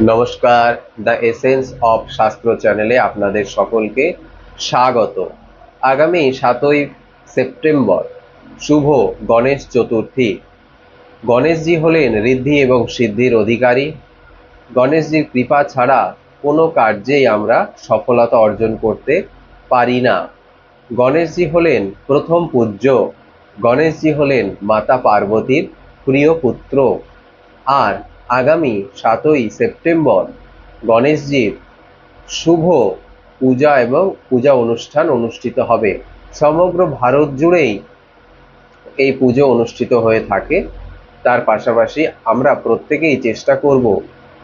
নমস্কার, the essence of শাস্ত্র চ্যানেলে আপনাদের সকলকে স্বাগত। আগামী সাতই সেপ্টেম্বর, শুভ গণেশ চতুর্থী। গণেশজি হলেন ঋদ্ধি এবং সিদ্ধির অধিকারী। গণেশজির কৃপা ছাড়া কোনো কার্যেই আমরা সফলতা অর্জন করতে পারি না। গণেশজি হলেন প্রথম পূজ্য। গণেশজি হলেন মাতা পার্বতীর প্রিয় পুত্র। আর আগামী সাতই সেপ্টেম্বর গণেশজির শুভ পূজা এবং পূজা অনুষ্ঠান অনুষ্ঠিত হবে। সমগ্র ভারত জুড়েই এই পুজো অনুষ্ঠিত হয়ে থাকে। তার পাশাপাশি আমরা প্রত্যেকেই চেষ্টা করব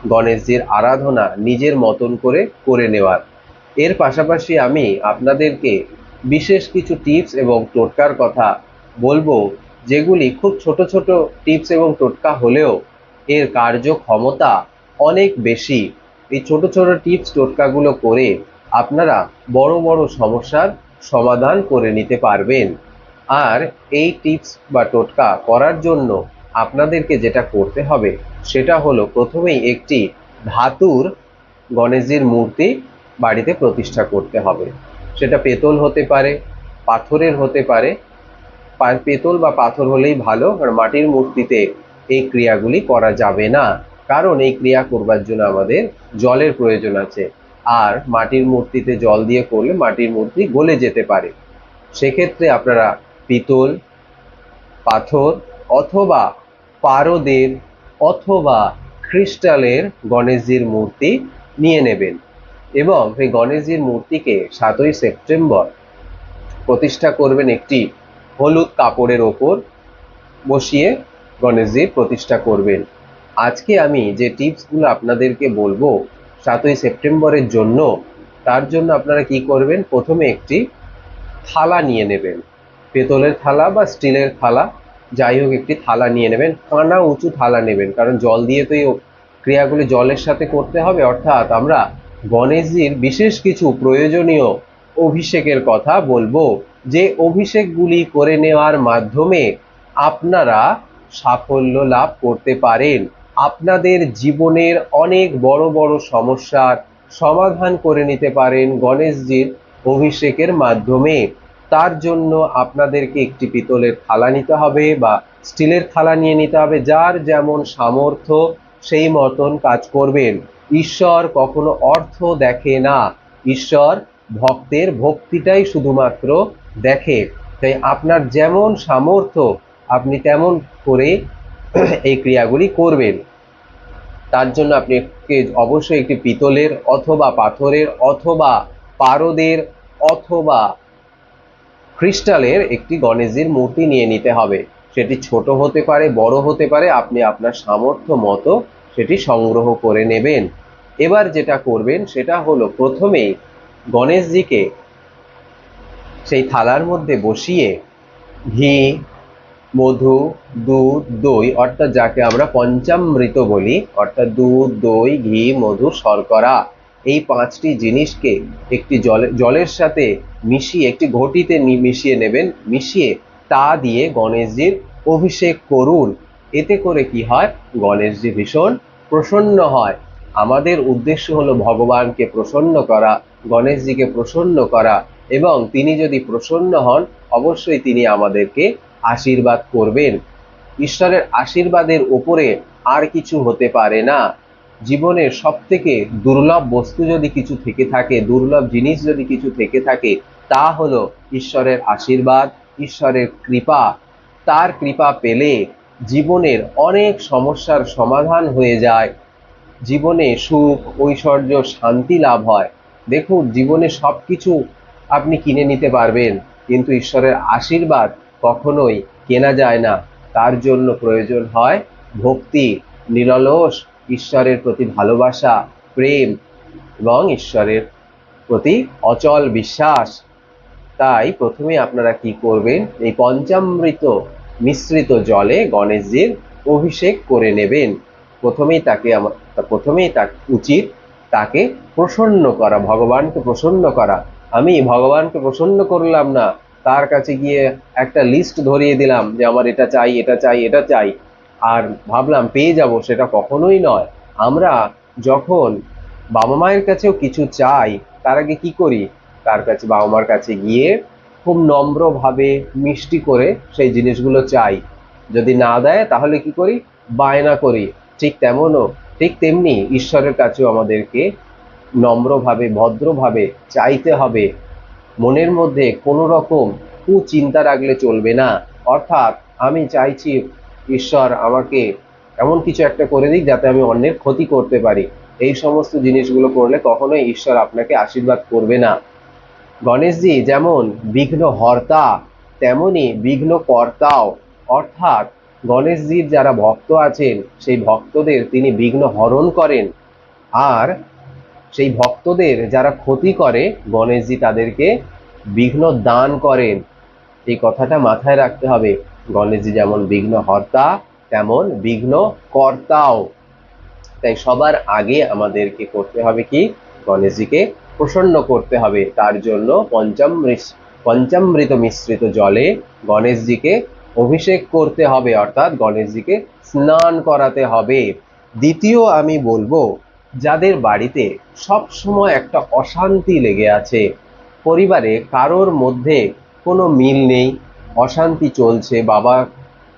গণেশজির আরাধনা নিজের মতন করে করে নেওয়ার। এর পাশাপাশি আমি আপনাদেরকে বিশেষ কিছু টিপস এবং টোটকার কথা বলব, যেগুলি খুব ছোট ছোট টিপস এবং টোটকা হলেও এর কার্যক্ষমতা অনেক বেশি। এই ছোট ছোট টিপস টোটকাগুলো করে আপনারা বড় বড় সমস্যার সমাধান করে নিতে পারবেন। আর এই টিপস বা টোটকা করার জন্য আপনাদেরকে যেটা করতে হবে, সেটা হলো প্রথমেই একটি ধাতুর গণেশজির মূর্তি বাড়িতে প্রতিষ্ঠা করতে হবে। সেটা পেতল হতে পারে, পাথরের হতে পারে। পেতল বা পাথর হলেই ভালো আর মাটির মূর্তিতে এই ক্রিয়াগুলি করা যাবে না। কারণ এই ক্রিয়া করবার জন্য আমাদের জলের প্রয়োজন আছে। আর মাটির মূর্তিতে জল দিয়ে করলে মাটির মূর্তি গলে যেতে পারে। সেক্ষেত্রে আপনারা পিতল, পাথর অথবা পারদের অথবা ক্রিস্টালের গণেশজির মূর্তি নিয়ে নেবেন এবং সেই গণেশজির মূর্তিকে সাতই সেপ্টেম্বর প্রতিষ্ঠা করবেন একটি হলুদ কাপড়ের ওপর বসিয়ে গণেশজির প্রতিষ্ঠা করবেন। আজকে আমি যে টিপসগুলো আপনাদেরকে বলব সাতই সেপ্টেম্বরের জন্য, তার জন্য আপনারা কি করবেন? প্রথমে একটি থালা নিয়ে নেবেন। পেতলের থালা বা স্টিলের থালা, যাই হোক একটি থালা নিয়ে নেবেন। কানা উঁচু থালা নেবেন, কারণ জল দিয়ে তো এই ক্রিয়াগুলি জলের সাথে করতে হবে। অর্থাৎ আমরা গণেশজির বিশেষ কিছু প্রয়োজনীয় অভিষেকের কথা বলব, যে অভিষেকগুলি করে নেওয়ার মাধ্যমে আপনারা সাফল্য লাভ করতে পারেন। আপনাদের জীবনের অনেক বড় বড় সমস্যার সমাধান করে নিতে পারেন গণেশজির অভিষেকের মাধ্যমে। তার জন্য আপনাদেরকে একটি পিতলের থালা নিতে হবে বা স্টিলের থালা নিয়ে নিতে হবে, যার যেমন সামর্থ্য সেই মতন কাজ করবেন। ঈশ্বর কখনো অর্থ দেখে না। ঈশ্বর ভক্তের ভক্তিটাই শুধুমাত্র দেখে। তাই আপনার যেমন সামর্থ্য আপনি তেমন করে এই ক্রিয়াগুলি করবেন। তার জন্য আপনি অবশ্যই একটি পিতলের অথবা পাথরের অথবা পারদের অথবা ক্রিস্টালের একটি গণেশজির মূর্তি নিয়ে নিতে হবে। সেটি ছোট হতে পারে, বড় হতে পারে, আপনি আপনার সামর্থ্য মতো সেটি সংগ্রহ করে নেবেন। এবার যেটা করবেন, সেটা হলো প্রথমেই গণেশজিকে সেই থালার মধ্যে বসিয়ে ঘি মধু, দুধ, দই, অর্থাৎ যাকে আমরা পঞ্চামৃত বলি, অর্থাৎ দুধ, দই, ঘি, মধু, শর্করা, এই পাঁচটি জিনিসকে একটি জলে, জলের সাথে মিশিয়ে, একটি ঘটিতে মিশিয়ে নেবেন, মিশিয়ে তা দিয়ে গণেশজির অভিষেক করুন। এতে করে কি হয়? গণেশজি ভীষণ প্রসন্ন হয়। আমাদের উদ্দেশ্য হলো ভগবানকে প্রসন্ন করা, গণেশজিকে প্রসন্ন করা, এবং তিনি যদি প্রসন্ন হন, অবশ্যই তিনি আমাদেরকে আশীর্বাদ করবেন। ঈশ্বরের আশীর্বাদের ওপরে আর কিছু হতে পারে না। জীবনের সব থেকে দুর্লভ বস্তু যদি কিছু থেকে থাকে, দুর্লভ জিনিস যদি কিছু থেকে থাকে, তা হলো ঈশ্বরের আশীর্বাদ, ঈশ্বরের কৃপা। তার কৃপা পেলে জীবনের অনেক সমস্যার সমাধান হয়ে যায়। জীবনে সুখ, ঐশ্বর্য, শান্তি লাভ হয়। দেখুন, জীবনে সব কিছু আপনি কিনে নিতে পারবেন, কিন্তু ঈশ্বরের আশীর্বাদ কখনোই কেনা যায় না। তার জন্য প্রয়োজন হয় ভক্তি, নিরলস, ঈশ্বরের প্রতি ভালোবাসা, প্রেম এবং ঈশ্বরের প্রতি অচল বিশ্বাস। তাই প্রথমে আপনারা কি করবেন? এই পঞ্চামৃত মিশ্রিত জলে গণেশজির অভিষেক করে নেবেন। প্রথমেই তাকে আমা- তা- প্রথমেই তা উচিত তাকে প্রসন্ন করা, ভগবানকে প্রসন্ন করা। আমি ভগবানকে প্রসন্ন করলাম না। তার কাছে গিয়ে একটা লিস্ট ধরিয়ে দিলাম যে আমার এটা চাই এটা চাই এটা চাই। আর ভাবলাম পেয়ে যাব সেটা কখনোই নয়। আমরা যখন বাবা মায়ের কাছেও কিছু চাই, তার আগে কি করি? তার কাছে বাবা মার কাছে গিয়ে খুব নম্রভাবে মিষ্টি করে সেই জিনিসগুলো চাই। যদি না দেয়, তাহলে কি করি? বায়না করি। ঠিক তেমনও, ঠিক তেমনি ঈশ্বরের কাছেও আমাদেরকে নম্রভাবে, ভদ্রভাবে চাইতে হবে। মনের মধ্যে কোনো রকম কুচিন্তা রাখলে চলবে না। অর্থাৎ আমি চাইছি, ঈশ্বর আমাকে এমন কিছু একটা করে দিক যাতে আমি অন্যের ক্ষতি করতে পারি। এই সমস্ত জিনিসগুলো করলে কখনোই ঈশ্বর আপনাকে আশীর্বাদ করবে না। গণেশজি যেমন বিঘ্ন হর্তা, তেমনি বিঘ্ন কর্তাও। অর্থাৎ গণেশজির যারা ভক্ত আছেন, সেই ভক্তদের তিনি বিঘ্ন হরণ করেন। আর সেই ভক্তদের যারা ক্ষতি করে, গণেশজি তাদেরকে বিঘ্ন দান করেন। এই কথাটা মাথায় রাখতে হবে। গণেশজি যেমন বিঘ্ন হর্তা তেমন বিঘ্ন কর্তাও তাই সবার আগে আমাদেরকে করতে হবে কি? গণেশজিকে প্রসন্ন করতে হবে। তার জন্য পঞ্চামৃত পঞ্চামৃত মিশ্রিত জলে গণেশজিকে অভিষেক করতে হবে। অর্থাৎ গণেশজিকে স্নান করাতে হবে। দ্বিতীয় আমি বলব যাদের বাড়িতে সব সময় একটা অশান্তি লেগে আছে। পরিবারে কারোর মধ্যে কোনো মিল নেই, অশান্তি চলছে, বাবা,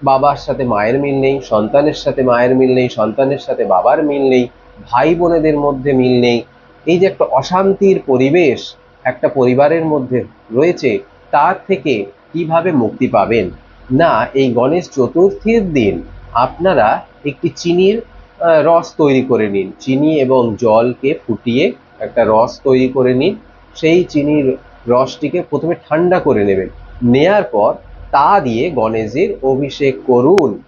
বাবার সাথে মায়ের মিল নেই, সন্তানের সাথে মায়ের মিল নেই, সন্তানের সাথে বাবার মিল নেই, ভাই বোনেদের মধ্যে মিল নেই। এই যে একটা অশান্তির পরিবেশ একটা পরিবারের মধ্যে রয়েছে, তার থেকে কীভাবে মুক্তি পাবেন? না, এই গণেশ চতুর্থীর দিন আপনারা একটি চিনির রস তৈরি করে নিন। চিনি এবং জলকে ফুটিয়ে একটা রস তৈরি করে নিন। সেই চিনির রসটিকে প্রথমে ঠান্ডা করে নেবেন। নেয়ার পর তা দিয়ে গণেশের অভিষেক করুন।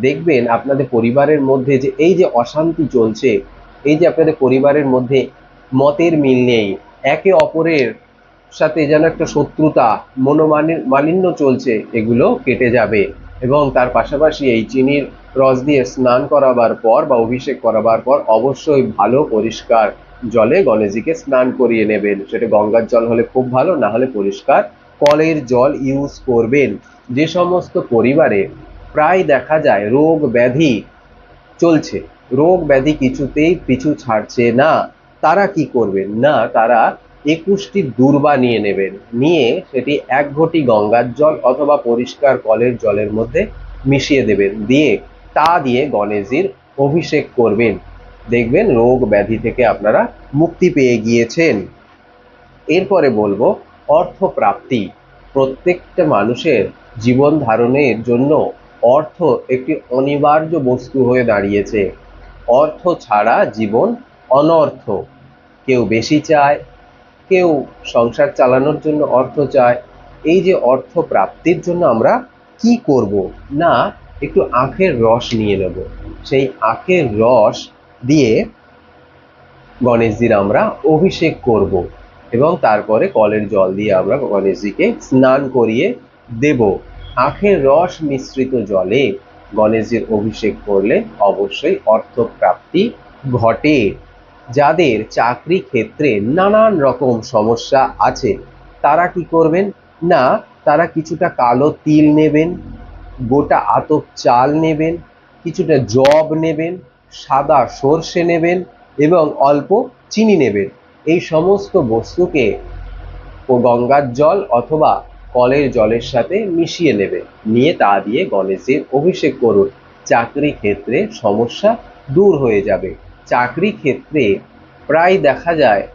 দেখবেন আপনাদের পরিবারের মধ্যে যে এই যে অশান্তি চলছে, এই যে আপনাদের পরিবারের মধ্যে মতের মিল নেই, একে অপরের সাথে যেন একটা শত্রুতা মনোমালিন্য মালিন্য চলছে, এগুলো কেটে যাবে। এবং তার পাশাপাশি এই চিনির রস দিয়ে স্নান করাবার পর বা অভিষেক করাবার পর অবশ্যই ভালো পরিষ্কার জলে গণেশজিকে স্নান করিয়ে নেবেন। সেটা গঙ্গার জল হলে খুব ভালো, না হলে পরিষ্কার কলের জল ইউজ করবেন। যে সমস্ত পরিবারে প্রায় দেখা যায় রোগ ব্যাধি চলছে, রোগ ব্যাধি কিছুতেই পিছু ছাড়ছে না, তারা কি করবেন? না, তারা একুশটি দূর্বা নিয়ে নেবেন। নিয়ে সেটি এক ঘটি গঙ্গার জল অথবা পরিষ্কার কলের জলের মধ্যে মিশিয়ে দেবেন। দিয়ে তা দিয়ে গণেশজির অভিষেক করবেন। দেখবেন রোগ ব্যাধি থেকে আপনারা মুক্তি পেয়ে গিয়েছেন। এরপরে বলব অর্থ প্রাপ্তি প্রত্যেকটা মানুষের জীবন ধারণের জন্য অর্থ একটি অনিবার্য বস্তু হয়ে দাঁড়িয়েছে। অর্থ ছাড়া জীবন অনর্থ। কেউ বেশি চায়, কেউ সংসার চালানোর জন্য অর্থ চায়। এই যে অর্থ প্রাপ্তির জন্য আমরা কি করব? না একটু আখের রস নিয়ে নেব। সেই আখের রস দিয়ে গণেশজির আমরা অভিষেক করব এবং তারপরে কলের জল দিয়ে আমরা গণেশজিকে স্নান করিয়ে দেব। আখের রস মিশ্রিত জলে গণেশজির অভিষেক করলে অবশ্যই অর্থ প্রাপ্তি ঘটে। যাদের চাকরি ক্ষেত্রে নানান রকম সমস্যা আছে, তারা কি করবেন? না, তারা কিছুটা কালো তিল নেবেন গোটা আতপ চাল নেবেন, কিছুটা জব নেবেন, সাদা সর্ষে নেবেন এবং অল্প চিনি নেবেন। এই সমস্ত বস্তুকে ও গঙ্গার জল অথবা কলের জলের সাথে মিশিয়ে নেবে নিয়ে তা দিয়ে গণেশের অভিষেক করুন। চাকরি ক্ষেত্রে সমস্যা দূর হয়ে যাবে। চাকরি ক্ষেত্রে প্রায় দেখা যায়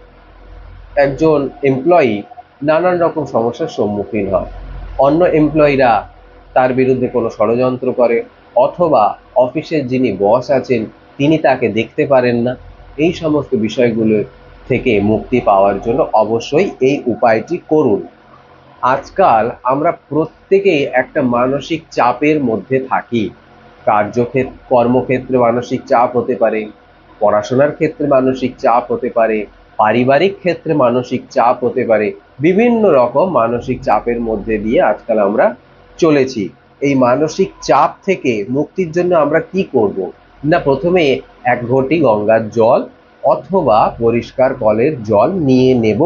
একজন এমপ্লয়ি নানান রকম সমস্যার সম্মুখীন হয়। অন্য এমপ্লয়িরা তার বিরুদ্ধে কোনো ষড়যন্ত্র করে, অথবা অফিসের যিনি বস আছেন, তিনি তাকে দেখতে পারেন না। এই সমস্ত বিষয়গুলো থেকে মুক্তি পাওয়ার জন্য অবশ্যই এই উপায়টি করুন। আজকাল আমরা প্রত্যেকেই একটা মানসিক চাপের মধ্যে থাকি। কার্যক্ষেত্র কর্মক্ষেত্রে মানসিক চাপ হতে পারে, পড়াশোনার ক্ষেত্রে মানসিক চাপ হতে পারে, পারিবারিক ক্ষেত্রে মানসিক চাপ হতে পারে, বিভিন্ন রকম মানসিক চাপের মধ্যে দিয়ে আজকাল আমরা চলেছি। এই মানসিক চাপ থেকে মুক্তির জন্য আমরা কি করব? না, প্রথমে এক ঘটি গঙ্গার জল অথবা পরিষ্কার কলের জল নিয়ে নেব।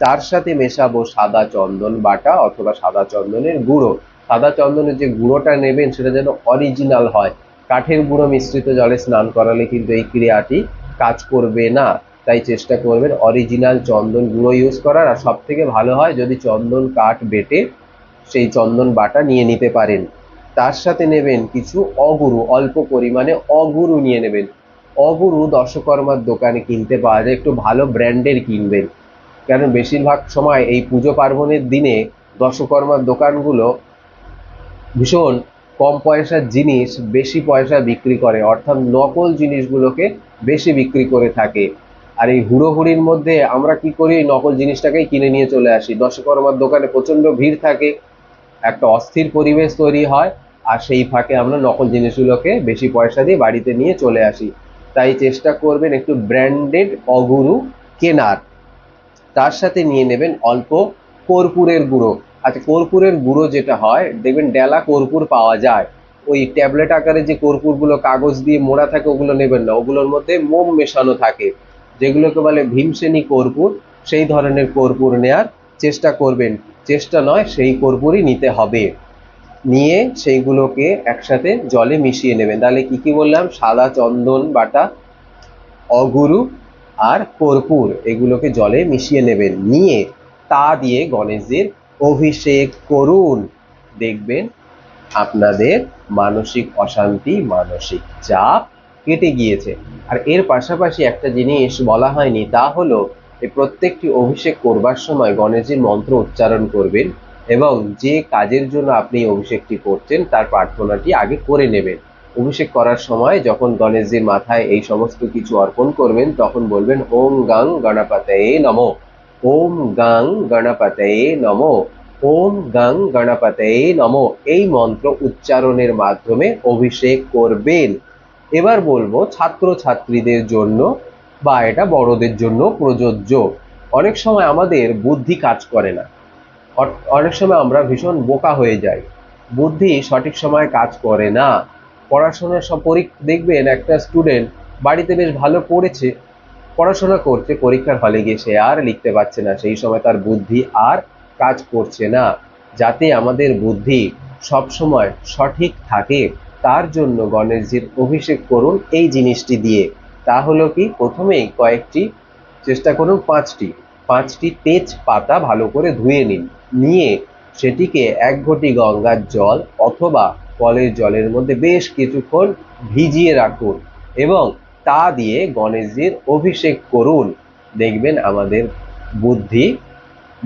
তার সাথে মেশাবো সাদা চন্দন বাটা অথবা সাদা চন্দনের গুঁড়ো। সাদা চন্দনের যে গুঁড়োটা নেবেন, সেটা যেন অরিজিনাল হয়। কাঠের গুঁড়ো মিশ্রিত জলে স্নান করালে কিন্তু এই ক্রিয়াটি কাজ করবে না। তাই চেষ্টা করবেন অরিজিনাল চন্দন গুঁড়ো ইউজ করার। আর সব থেকে ভালো হয় যদি চন্দন কাঠ বেটে সেই চন্দন বাটা নিয়ে নিতে পারেন। তার সাথে নেবেন কিছু অগুরু, অল্প পরিমাণে অগুরু নিয়ে নেবেন। অগুরু দশকর্মার দোকানে কিনতে পাওয়া যায়, একটু ভালো ব্র্যান্ডের কিনবেন। কারণ বেশিরভাগ সময় এই পুজো পার্বণের দিনে দশকর্মার দোকানগুলো ভীষণ কম পয়সার জিনিস, বেশি পয়সা বিক্রি করে, অর্থাৎ নকল জিনিসগুলোকে বেশি বিক্রি করে থাকে। আর এই হুড়োহুড়ির মধ্যে আমরা কি করি? নকল জিনিসটাকেই কিনে নিয়ে চলে আসি। দশকর্মার দোকানে প্রচণ্ড ভিড় থাকে একটা অস্থির পরিবেশ তৈরি হয় আর সেই ফাঁকে আমরা নকল জিনিসগুলোকে বেশি পয়সা দিয়ে বাড়িতে নিয়ে চলে আসি। তাই চেষ্টা করবেন একটু ব্র্যান্ডেড অগুরু কেনার। তার সাথে নিয়ে নেবেন অল্প কর্পূরের গুঁড়ো। আচ্ছা কর্পূরের গুঁড়ো যেটা হয়, দেখবেন ডেলা কর্পূর পাওয়া যায়। ওই ট্যাবলেট আকারে যে কর্পূরগুলো কাগজ দিয়ে মোড়া থাকে, ওগুলো নেবেন না। ওগুলোর মধ্যে মোম মেশানো থাকে। যেগুলোকে বলে ভীমসেনী কর্পূর, সেই ধরনের কর্পূর নেয়ার চেষ্টা করবেন। চেষ্টা নয়, সেই কর্পূরই নিতে হবে। নিয়ে সেইগুলোকে একসাথে জলে মিশিয়ে নেবেন। তাহলে কি কি বললাম? সাদা চন্দন বাটা, অগুরু আর কর্পূর, এগুলোকে জলে মিশিয়ে নেবেন। নিয়ে তা দিয়ে গণেশজির অভিষেক করুন। দেখবেন আপনাদের মানসিক অশান্তি, মানসিক চাপ কেটে গিয়েছে। আর এর পাশাপাশি একটা জিনিস বলা হয়নি, তা হলো এই প্রত্যেকটি অভিষেক করবার সময় গণেশজির মন্ত্র উচ্চারণ করবেন এবং যে কাজের জন্য আপনি অভিষেকটি করছেন, তার প্রার্থনাটি আগে করে নেবেন। অভিষেক করার সময় যখন গণেশজির মাথায় এই সমস্ত কিছু অর্পণ করবেন, তখন বলবেন, ওম গাং গণপতয়ে নমঃ, ওম গাং গণপতয়ে নমঃ, ওম গাং গণপতয়ে নমঃ। এই মন্ত্র উচ্চারণের মাধ্যমে অভিষেক করবেন। এবার বলব ছাত্র ছাত্রীদের জন্য বা এটা বড়দের জন্য প্রযোজ্য। অনেক সময় আমাদের বুদ্ধি কাজ করে না। অনেক সময় আমরা ভীষণ বোকা হয়ে যাই। বুদ্ধি সঠিক সময় কাজ করে না। পড়াশোনার সব পরীক্ষা দেখবেন একটা স্টুডেন্ট বাড়িতে বেশ ভালো পড়েছে, পড়াশোনা করছে, পরীক্ষার হলে গিয়ে সে আর লিখতে পারছে না। সেই সময় তার বুদ্ধি আর কাজ করছে না। যাতে আমাদের বুদ্ধি সব সময় সঠিক থাকে, তার জন্য গণেশজির অভিষেক করুন এই জিনিসটি দিয়ে। তা হলো কি? প্রথমেই কয়েকটি, চেষ্টা করুন পাঁচটি। পাঁচটি তেজ পাতা ভালো করে ধুয়ে নিন। নিয়ে সেটিকে এক ঘটি গঙ্গার জল অথবা কলের জলের মধ্যে বেশ কিছুক্ষণ ভিজিয়ে রাখুন এবং তা দিয়ে গণেশজির অভিষেক করুন। দেখবেন আমাদের বুদ্ধি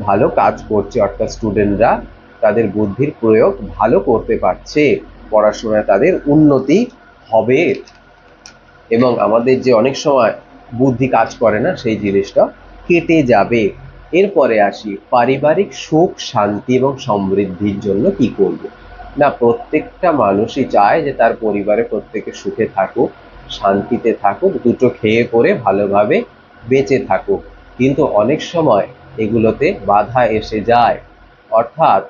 ভালো কাজ করছে, অর্থাৎ স্টুডেন্টরা তাদের বুদ্ধির প্রয়োগ ভালো করতে পারছে। পড়াশোনায় তাদের উন্নতি হবে। এবং আমাদের যে অনেক সময় বুদ্ধি কাজ করে না, সেই জিনিসটা কেটে যাবে। এরপরে আসি, পারিবারিক সুখ, শান্তি এবং সমৃদ্ধির জন্য কি করব? না, প্রত্যেকটা মানুষই চায় যে তার পরিবারে প্রত্যেকে সুখে থাকুক, শান্তিতে থাকুক, দুটো খেয়ে পরে ভালোভাবে বেঁচে থাকুক। কিন্তু অনেক সময় এগুলোতে বাধা এসে যায়। অর্থাৎ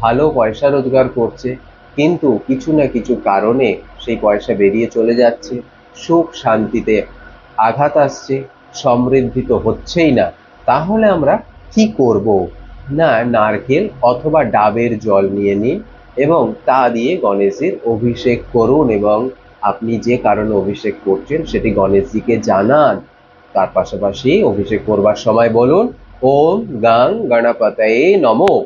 ভালো পয়সা রোজগার করছে, কিন্তু কিছু না কিছু কারণে সেই পয়সা বেরিয়ে চলে যাচ্ছে। সুখ শান্তিতে আঘাত আসছে সমৃদ্ধি তো হচ্ছেই না। তাহলে আমরা কি করব? না, নারকেল অথবা ডাবের জল নিয়ে নিন এবং তা দিয়ে গণেশের অভিষেক করুন এবং আপনি যে কারণে অভিষেক করছেন সেটি গণেশজিকে জানান। তার পাশাপাশি অভিষেক করবার সময় বলুন, ওম গাং গণপতয়ে নমঃ।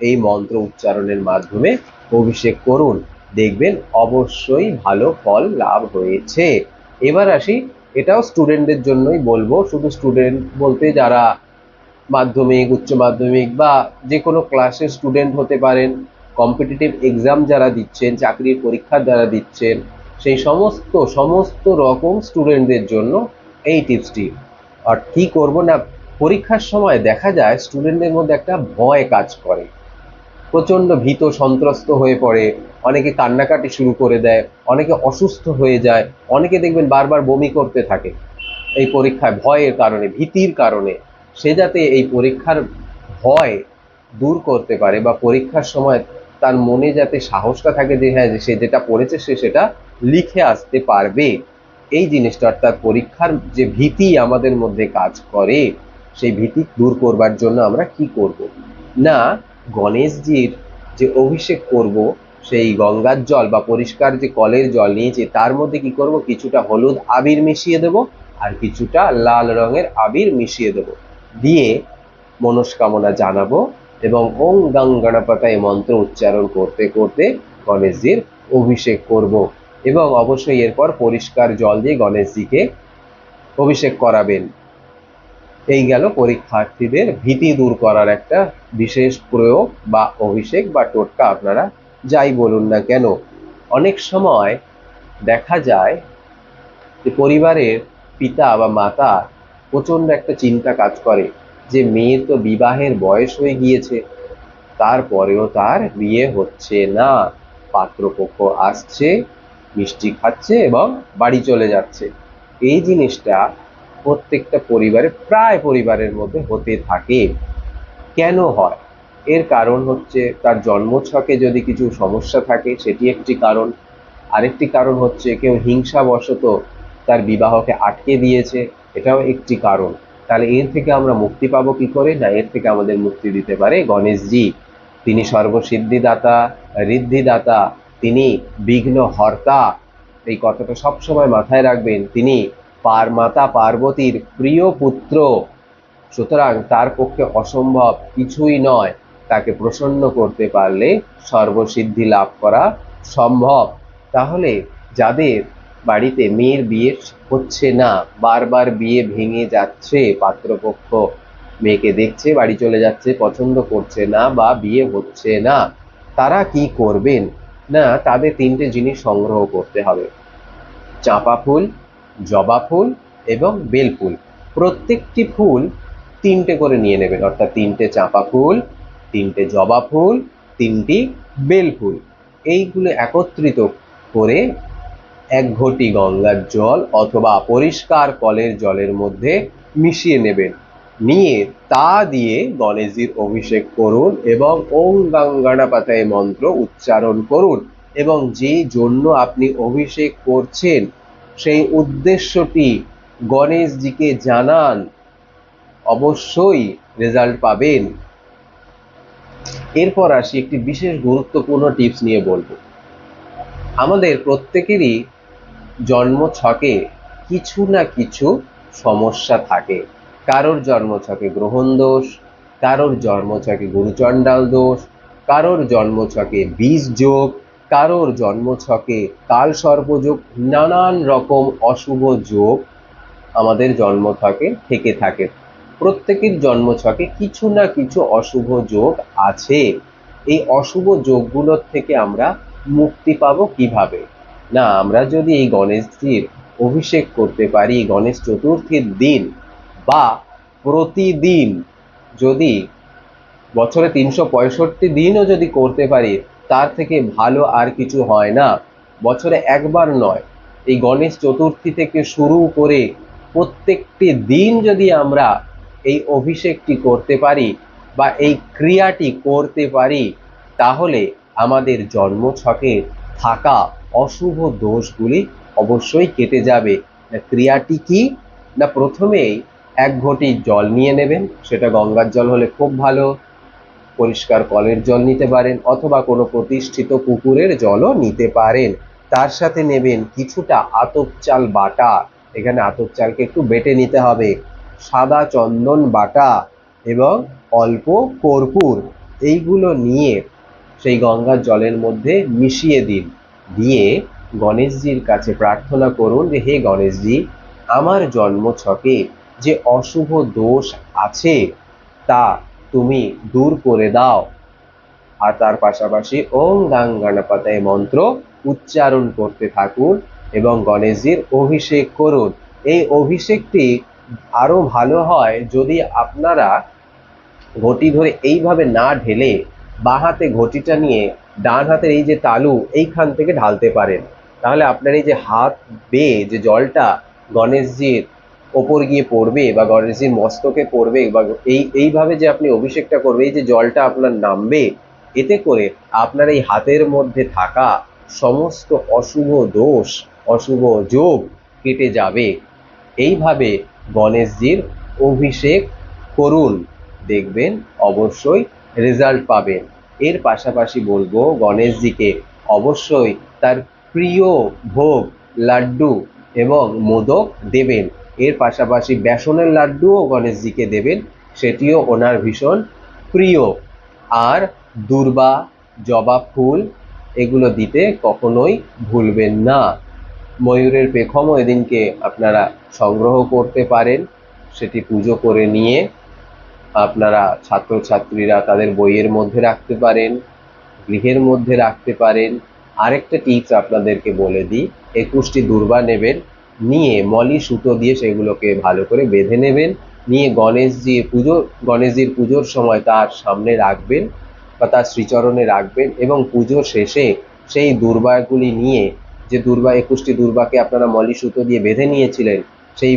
এই মন্ত্র উচ্চারণের মাধ্যমে অভিষেক করুন। দেখবেন অবশ্যই ভালো ফল লাভ হয়েছে। এবার আসি, এটাও স্টুডেন্টদের জন্যই বলব, শুধু স্টুডেন্ট বলতে যারা মাধ্যমিক, উচ্চ মাধ্যমিক বা যে কোনো ক্লাসের স্টুডেন্ট হতে পারেন কম্পিটিটিভ এক্সাম যারা দিচ্ছেন, চাকরির পরীক্ষা যারা দিচ্ছেন, সেই সমস্ত সমস্ত রকম স্টুডেন্টদের জন্য এই টিপসটি আর কি করব না, পরীক্ষার সময় দেখা যায় স্টুডেন্টদের মধ্যে একটা ভয় কাজ করে। প্রচণ্ড ভীত, সন্ত্রস্ত হয়ে পড়ে। অনেকে কান্নাকাটি শুরু করে দেয়, অনেকে অসুস্থ হয়ে যায়, অনেকে দেখবেন বারবার বমি করতে থাকে। এই পরীক্ষায় ভয়ের কারণে, ভীতির কারণে সে যাতে এই পরীক্ষার ভয় দূর করতে পারে বা পরীক্ষার সময় তার মনে যাতে সাহসটা থাকে যে হ্যাঁ সে যেটা পড়েছে সে সেটা লিখে আসতে পারবে। এই জিনিসটা অর্থাৎ পরীক্ষার যে ভীতি আমাদের মধ্যে কাজ করে, সেই ভীতি দূর করবার জন্য আমরা কি করব? না গণেশজির যে অভিষেক করব, সেই গঙ্গার জল বা পরিষ্কার যে কলের জল নিয়েছি, তার মধ্যে কি করব? কিছুটা হলুদ আবির মিশিয়ে দেব আর কিছুটা লাল রঙের আবির মিশিয়ে দেব। দিয়ে মনস্কামনা জানাব এবং ওং গাং গণপতায় মন্ত্র উচ্চারণ করতে করতে গণেশজির অভিষেক করব এবং অবশ্যই এরপর পরিষ্কার জল দিয়ে গণেশজিকে অভিষেক করাবেন। এই গেল পরীক্ষার্থীদের ভীতি দূর করার একটা বিশেষ প্রয়োগ বা অভিষেক বা টোটকা আপনারা যাই বলুন না কেন। অনেক সময় দেখা যায় যে পরিবারের পিতা বা মাতা প্রচণ্ড একটা চিন্তা কাজ করে যে মেয়ের তো বিবাহের বয়স হয়ে গিয়েছে, তারপরেও তার বিয়ে হচ্ছে না। পাত্রপক্ষ আসছে, মিষ্টি খাচ্ছে এবং বাড়ি চলে যাচ্ছে। এই জিনিসটা প্রত্যেকটা পরিবারে, প্রায় পরিবারের মধ্যে হতে থাকে। কেন হয়? এর কারণ হচ্ছে তার জন্মছকে যদি কিছু সমস্যা থাকে, সেটি একটি কারণ। আরেকটি কারণ হচ্ছে কেউ হিংসাবশত তার বিবাহকে আটকে দিয়েছে, এটাও একটি কারণ। তাহলে এর থেকে আমরা মুক্তি পাবো কি করে? না, এর থেকে আমাদের মুক্তি দিতে পারে গণেশজি। তিনি সর্বসিদ্ধিদাতা, ঋদ্ধিদাতা, তিনি বিঘ্ন হর্তা এই কথাটা সবসময় মাথায় রাখবেন। তিনি পার মাতা পার্বতীর প্রিয় পুত্র। সুতরাং তার পক্ষে অসম্ভব কিছুই নয়। তাকে প্রসন্ন করতে পারলে সর্বসিদ্ধি লাভ করা সম্ভব। তাহলে যাদের বাড়িতে মেয়ের বিয়ে হচ্ছে না, বারবার বিয়ে ভেঙে যাচ্ছে পাত্রপক্ষ। মেয়েকে দেখছে, বাড়ি চলে যাচ্ছে, পছন্দ করছে না বা বিয়ে হচ্ছে না, তারা কি করবেন? না, তাদের তিনটে জিনিস সংগ্রহ করতে হবে। চাঁপা ফুল জবা ফুল এবং বেল ফুল। প্রত্যেকটি ফুল তিনটে করে নিয়ে নেবেন, অর্থাৎ তিনটে চাঁপা ফুল, তিনটে জবা ফুল, তিনটি বেল ফুল। এইগুলো একত্রিত করে এক ঘটি গঙ্গার জল অথবা পরিষ্কার কলের জলের মধ্যে মিশিয়ে নেবেন। নিয়ে তা দিয়ে গণেশজির অভিষেক করুন এবং ওং গঙ্গানাপাতায় মন্ত্র উচ্চারণ করুন এবং যে জন্য আপনি অভিষেক করছেন সেই উদ্দেশ্যটি গণেশজিকে জানান, অবশ্যই রেজাল্ট পাবেন। এরপর আসি একটি বিশেষ গুরুত্বপূর্ণ টিপস নিয়ে বলব। আমাদের প্রত্যেকেরই জন্ম ছকে কিছু না কিছু সমস্যা থাকে। কারোর জন্ম ছকে গ্রহণ দোষ, কারোর জন্ম ছকে গুরুচণ্ডাল দোষ, কারোর জন্ম ছকে বীজ যোগ কারোর জন্ম ছকে কাল সর্পযোগ নানান রকম অশুভ যোগ আমাদের জন্ম ছকে থেকে থাকে। প্রত্যেকের জন্ম ছকে কিছু না কিছু অশুভ যোগ আছে। এই অশুভ যোগগুলোর থেকে আমরা মুক্তি পাবো কীভাবে? না, আমরা যদি এই গণেশজির অভিষেক করতে পারি, গণেশ চতুর্থীর দিন বা প্রতিদিন যদি বছরে তিনশো পঁয়ষট্টি দিনও যদি করতে পারি তার থেকে ভালো আর কিছু হয় না। বছরে একবার নয়, এই গণেশ চতুর্থী থেকে শুরু করে প্রত্যেকটি দিন যদি আমরা এই অভিষেকটি করতে পারি বা এই ক্রিয়াটি করতে পারি, তাহলে আমাদের জন্ম ছকে থাকা অশুভ দোষগুলি অবশ্যই কেটে যাবে। ক্রিয়াটি কি? না প্রথমেই এক ঘটি জল নিয়ে নেবেন, সেটা গঙ্গার জল হলে খুব ভালো। পরিষ্কার কলের জল নিতে পারেন অথবা কোনো প্রতিষ্ঠিত পুকুরের জলও নিতে পারেন। তার সাথে নেবেন কিছুটা আতপ চাল বাটা। এখানে আতপ চালকে একটু বেটে নিতে হবে। সাদা চন্দন বাটা এবং অল্প কর্পূর। এইগুলো নিয়ে সেই গঙ্গার জলের মধ্যে মিশিয়ে দিন। দিয়ে গণেশজির কাছে প্রার্থনা করুন যে, হে গণেশজি, আমার জন্ম ছকে যে অশুভ দোষ আছে, তা তুমি দূর করে দাও। আর তার পাশাপাশি ওং গাং গণপতায় মন্ত্র উচ্চারণ করতে থাকুন এবং গণেশজির অভিষেক করুন। এই অভিষেকটি আরও ভালো হয় যদি আপনারা ঘটি ধরে এইভাবে না ঢেলে বাঁ হাতে ঘটিটা নিয়ে ডান হাতের এই যে তালু এইখান থেকে ঢালতে পারেন। তাহলে আপনার এই যে হাত বেয়ে যে জলটা গণেশজির ওপর গিয়ে পড়বে বা গণেশজির মস্তকে পড়বে বা এই, এইভাবে যে আপনি অভিষেকটা করবে, এই যে জলটা আপনার নামবে, এতে করে আপনার এই হাতের মধ্যে থাকা সমস্ত অশুভ দোষ, অশুভ যোগ কেটে যাবে। এইভাবে গণেশজির অভিষেক করুন। দেখবেন অবশ্যই রেজাল্ট পাবেন। এর পাশাপাশি বলব গণেশজিকে অবশ্যই তার প্রিয় ভোগ লাড্ডু এবং মোদক দেবেন। এর পাশাপাশি বেসনের লাড্ডুও গণেশজিকে দেবেন, সেটিও ওনার ভীষণ প্রিয়। আর দুর্বা, জবা ফুল, এগুলো দিতে কখনোই ভুলবেন না। ময়ূরের পেখমও এদিনকে আপনারা সংগ্রহ করতে পারেন, সেটি পুজো করে নিয়ে আপনারা ছাত্রছাত্রীরা তাদের বইয়ের মধ্যে রাখতে পারেন, গৃহের মধ্যে রাখতে পারেন। আরেকটা টিপস আপনাদেরকে বলে দিই, একুশটি দুর্বা নেবেন নিয়ে মলি সুতো দিয়ে সেগুলোকে ভালো করে বেঁধে নেবেন। নিয়ে গণেশজি পুজো, গণেশজির পুজোর সময় তার সামনে রাখবেন বা তার শ্রীচরণে রাখবেন এবং পুজো শেষে সেই দুর্বাগুলি নিয়ে যে দুর্বা, একুশটি দুর্বাকে আপনারা মলি সুতো দিয়ে বেঁধে নিয়েছিলেন, সেই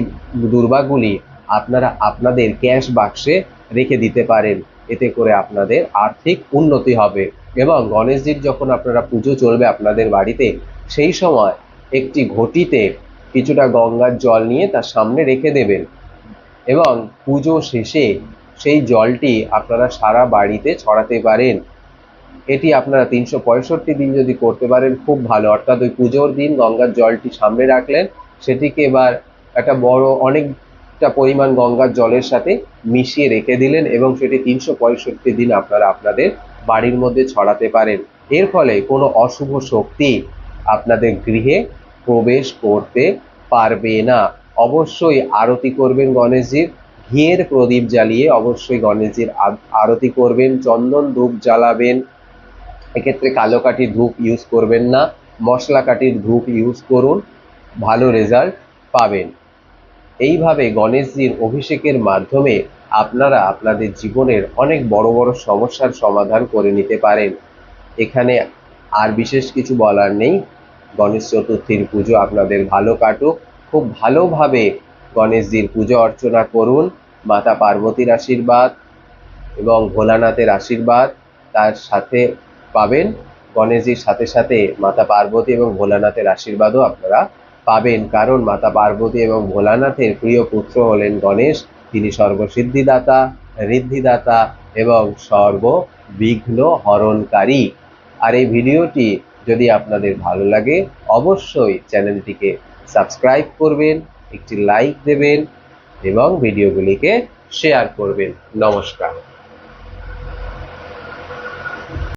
দুর্বাগুলি আপনারা, আপনাদের ক্যাশ বাক্সে রেখে দিতে পারেন। এতে করে আপনাদের আর্থিক উন্নতি হবে এবং গণেশজির যখন আপনারা পুজো চলবে আপনাদের বাড়িতে, সেই সময় একটি ঘটিতে কিছুটা গঙ্গার জল নিয়ে তার সামনে রেখে দেবেন। এবং পুজো শেষে সেই জলটি আপনারা সারা বাড়িতে ছড়াতে পারেন। এটি আপনারা তিনশো পঁয়ষট্টি দিন যদি করতে পারেন, খুব ভালো। অর্থাৎ ওই পুজোর দিন গঙ্গার জলটি সামনে রাখলেন, সেটিকে এবার একটা বড় অনেকটা পরিমাণ গঙ্গার জলের সাথে মিশিয়ে রেখে দিলেন এবং সেটি তিনশো পঁয়ষট্টি দিন আপনারা আপনাদের বাড়ির মধ্যে ছড়াতে পারেন। এর ফলে কোনো অশুভ শক্তি আপনাদের গৃহে প্রবেশ করতে পারবে না। অবশ্যই আরতি করবেন গণেশজির। ঘিয়ের প্রদীপ জ্বালিয়ে অবশ্যই গণেশজির আরতি করবেন। চন্দন ধূপ জ্বালাবেন। এক্ষেত্রে কালো কাঠির ধূপ ইউজ করবেন না। মশলা কাঠির ধূপ ইউজ করুন। ভালো রেজাল্ট পাবেন। এইভাবে গণেশজির অভিষেকের মাধ্যমে আপনারা আপনাদের জীবনের অনেক বড় বড় সমস্যার সমাধান করে নিতে পারেন। এখানে আর বিশেষ কিছু বলার নেই। গণেশ চতুর্থীর পুজো আপনাদের ভালো কাটুক। খুব ভালোভাবে গণেশজির পুজো অর্চনা করুন। মাতা পার্বতীর আশীর্বাদ এবং ভোলানাথের আশীর্বাদ তার সাথে পাবেন। গণেশজির সাথে সাথে মাতা পার্বতী এবং ভোলানাথের আশীর্বাদও আপনারা পাবেন। কারণ মাতা পার্বতী এবং ভোলানাথের প্রিয় পুত্র হলেন গণেশ। তিনি সর্বসিদ্ধিদাতা ঋদ্ধিদাতা এবং সর্ববিঘ্ন হরণকারী আর এই ভিডিওটি যদি আপনাদের ভালো লাগে, অবশ্যই চ্যানেলটিকে সাবস্ক্রাইব করবেন, একটি লাইক দেবেন এবং ভিডিওগুলিকে শেয়ার করবেন। নমস্কার।